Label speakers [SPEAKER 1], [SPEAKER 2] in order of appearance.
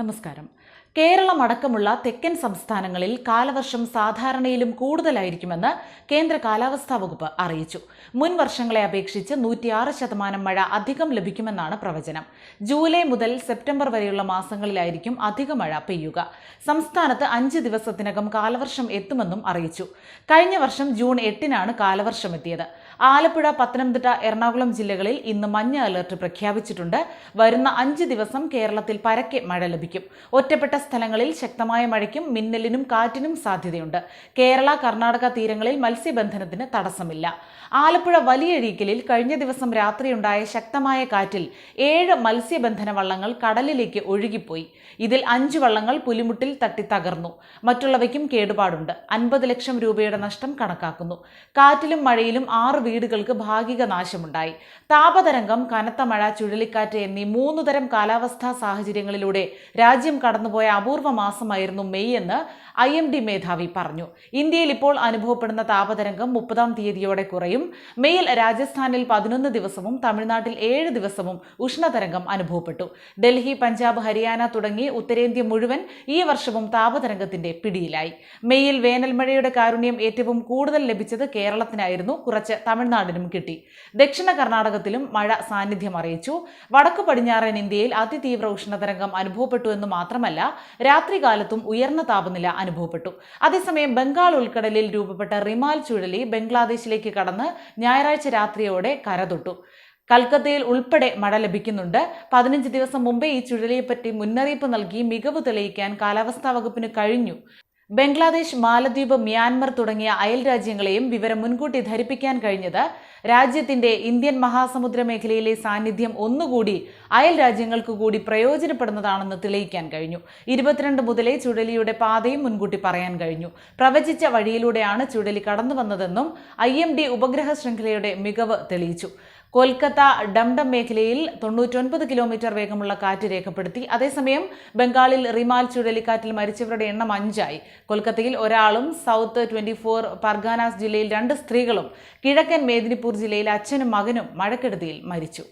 [SPEAKER 1] നമസ്കാരം. കേരളമടക്കമുള്ള തെക്കൻ സംസ്ഥാനങ്ങളിൽ കാലവർഷം സാധാരണയിലും കൂടുതലായിരിക്കുമെന്ന് കേന്ദ്ര കാലാവസ്ഥാ വകുപ്പ് അറിയിച്ചു. മുൻ വർഷങ്ങളെ അപേക്ഷിച്ച് നൂറ്റിയാറ് ശതമാനം മഴ അധികം ലഭിക്കുമെന്നാണ് പ്രവചനം. ജൂലൈ മുതൽ സെപ്റ്റംബർ വരെയുള്ള മാസങ്ങളിലായിരിക്കും അധിക മഴ പെയ്യുക. സംസ്ഥാനത്ത് അഞ്ച് ദിവസത്തിനകം കാലവർഷം എത്തുമെന്നും അറിയിച്ചു. കഴിഞ്ഞ വർഷം ജൂൺ എട്ടിനാണ് കാലവർഷം എത്തിയത് ആലപ്പുഴ പത്തനംതിട്ട എറണാകുളം ജില്ലകളിൽ ഇന്ന് മഞ്ഞ അലർട്ട് പ്രഖ്യാപിച്ചിട്ടുണ്ട്. വരുന്ന അഞ്ച് ദിവസം കേരളത്തിൽ പരക്കെ മഴ ലഭിക്കും. ഒറ്റപ്പെട്ട സ്ഥലങ്ങളിൽ ശക്തമായ മഴയ്ക്കും മിന്നലിനും കാറ്റിനും സാധ്യതയുണ്ട്. കേരള കർണാടക തീരങ്ങളിൽ മത്സ്യബന്ധനത്തിന് തടസ്സമില്ല. ആലപ്പുഴ വലിയഴീക്കലിൽ കഴിഞ്ഞ ദിവസം രാത്രിയുണ്ടായ ശക്തമായ കാറ്റിൽ ഏഴ് മത്സ്യബന്ധന വള്ളങ്ങൾ കടലിലേക്ക് ഒഴുകിപ്പോയി. ഇതിൽ അഞ്ച് വള്ളങ്ങൾ പുലിമുട്ടിൽ തട്ടി തകർന്നു മറ്റുള്ളവയ്ക്കും കേടുപാടുണ്ട്. അൻപത് ലക്ഷം രൂപയുടെ നഷ്ടം കണക്കാക്കുന്നു. കാറ്റിലും മഴയിലും ആറ് വീടുകൾക്ക് ഭാഗിക നാശമുണ്ടായി താപതരംഗം കനത്ത മഴ ചുഴലിക്കാറ്റ് എന്നീ മൂന്ന് തരം കാലാവസ്ഥാ സാഹചര്യങ്ങളിലൂടെ രാജ്യം കടന്നുപോയ അപൂർവ മാസമായിരുന്നു മെയ് എന്ന് ഐ എം ഡി മേധാവി പറഞ്ഞു. ഇന്ത്യയിൽ ഇപ്പോൾ അനുഭവപ്പെടുന്ന താപതരംഗം മുപ്പതാം തീയതിയോടെ കുറയും. മെയിൽ രാജസ്ഥാനിൽ പതിനൊന്ന് ദിവസവും തമിഴ്നാട്ടിൽ ഏഴ് ദിവസവും ഉഷ്ണതരംഗം അനുഭവപ്പെട്ടു. ഡൽഹി പഞ്ചാബ് ഹരിയാന തുടങ്ങി ഉത്തരേന്ത്യ മുഴുവൻ ഈ വർഷവും താപതരംഗത്തിന്റെ പിടിയിലായി. മെയ്യിൽ വേനൽമഴയുടെ കാരുണ്യം ഏറ്റവും കൂടുതൽ ലഭിച്ചത് കേരളത്തിനായിരുന്നു. കുറച്ച് തമിഴ്നാടിനും കിട്ടി. ദക്ഷിണ കർണാടകത്തിലും മഴ സാന്നിധ്യം അറിയിച്ചു. വടക്കു പടിഞ്ഞാറൻ ഇന്ത്യയിൽ അതിതീവ്ര ഉഷ്ണതരംഗം അനുഭവപ്പെട്ടു എന്ന് മാത്രമല്ല രാത്രികാലത്തും ഉയർന്ന താപനില അനുഭവപ്പെട്ടു. അതേസമയം ബംഗാൾ ഉൾക്കടലിൽ രൂപപ്പെട്ട റിമാൽ ചുഴലി ബംഗ്ലാദേശിലേക്ക് കടന്ന് ഞായറാഴ്ച രാത്രിയോടെ കരതൊട്ടു. കൽക്കത്തയിൽ ഉൾപ്പെടെ മഴ ലഭിക്കുന്നുണ്ട്. പതിനഞ്ച് ദിവസം മുമ്പേ ഈ ചുഴലിയെപ്പറ്റി മുന്നറിയിപ്പ് നൽകി മികവ് തെളിയിക്കാൻ കാലാവസ്ഥാ വകുപ്പിന് കഴിഞ്ഞു. ബംഗ്ലാദേശ് മാലദ്വീപ് മ്യാൻമർ തുടങ്ങിയ അയൽ രാജ്യങ്ങളെയും വിവരം മുൻകൂട്ടി ധരിപ്പിക്കാൻ കഴിഞ്ഞത് രാജ്യത്തിന്റെ ഇന്ത്യൻ മഹാസമുദ്ര മേഖലയിലെ സാന്നിധ്യം ഒന്നുകൂടി അയൽ രാജ്യങ്ങൾക്ക് കൂടി പ്രയോജനപ്പെടുന്നതാണെന്ന് തെളിയിക്കാൻ കഴിഞ്ഞു. ഇരുപത്തിരണ്ട് മുതലേ ചുഴലിയുടെ പാതയും മുൻകൂട്ടി പറയാൻ കഴിഞ്ഞു. പ്രവചിച്ച വഴിയിലൂടെയാണ് ചുഴലി കടന്നു വന്നതെന്നും ഐ എം ഡി ഉപഗ്രഹ ശൃംഖലയുടെ മികവ് തെളിയിച്ചു. കൊൽക്കത്ത ഡംഡം മേഖലയിൽ തൊണ്ണൂറ്റൊൻപത് കിലോമീറ്റർ വേഗമുള്ള കാറ്റ് രേഖപ്പെടുത്തി. അതേസമയം ബംഗാളിൽ റിമാൽ ചുഴലിക്കാറ്റിൽ മരിച്ചവരുടെ എണ്ണം അഞ്ചായി. കൊൽക്കത്തയിൽ ഒരാളും സൗത്ത് ട്വന്റി ഫോർ പർഗാനാസ് ജില്ലയിൽ രണ്ട് സ്ത്രീകളും കിഴക്കൻ മേദിനിപൂർ ജില്ലയിൽ അച്ഛനും മകനും മഴക്കെടുതിയിൽ മരിച്ചു.